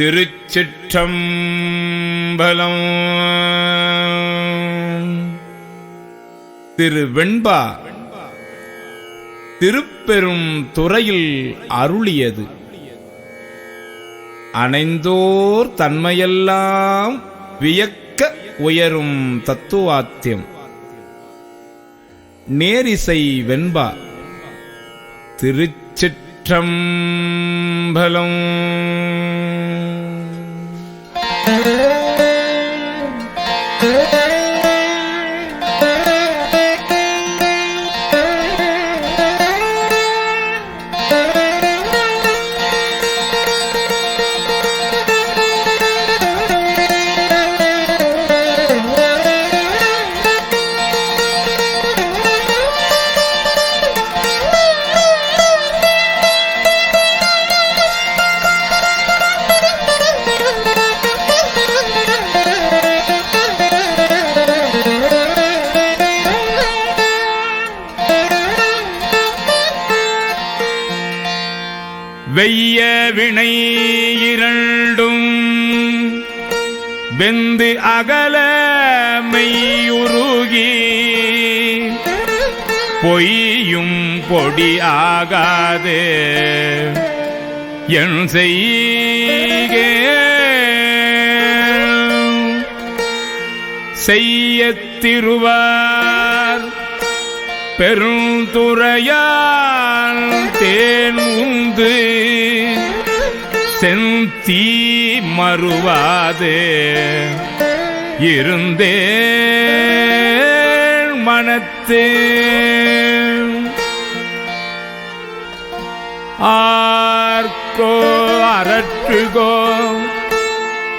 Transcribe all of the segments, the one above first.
திருச்சிற்றம்பலம். திரு வெண்பா திருப்பெரும் துறையில் அருளியது. அணைந்தோர் தன்மையெல்லாம் வியக்க உயரும் தத்துவாத்தியம். நேரிசை வெண்பா திருச்சிற்றம்பலம். Thank you. வெய்ய வினை இரண்டும் வெந்து அகல மெய்யுருகி பொய்யும் பொடி ஆகாது. என் செய்கே செய்ய திருவா பெருந்துறையால் தேன் உந்து செந்தீ மறுவாதே. இருந்தே மனத்து. ஆர்கோ அரற்றுகோ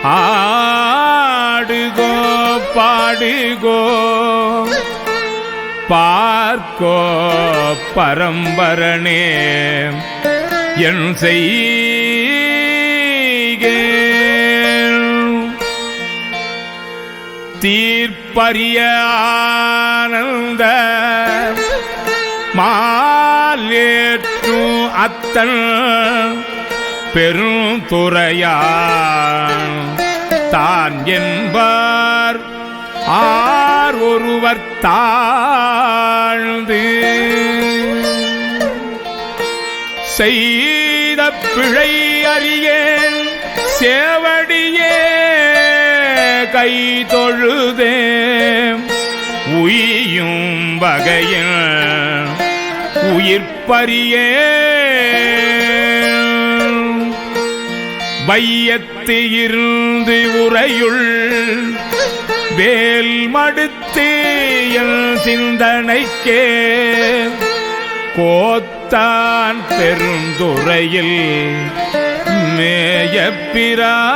ஆடுகோ பாடுகோ. பார்க்கோ பரம்பரனே என் செய்கே தீர்ப்பரிய ஆனந்த மாலேற்றும் அத்தன் பெருந்துறையான். தான் என்பார் ஆர் ஒருவர் தாழ்ந்து செய்த பிழை அறியேன் சேவடியே கை தொழுதே உயும் வகையில் உயிர்ப்பறியே வையத்து இருந்து உரையுள் வேல் மடுத்து சிந்தனைக்கே. கோத்தான் பெருந்துறையில் மேய மேயப்பிரா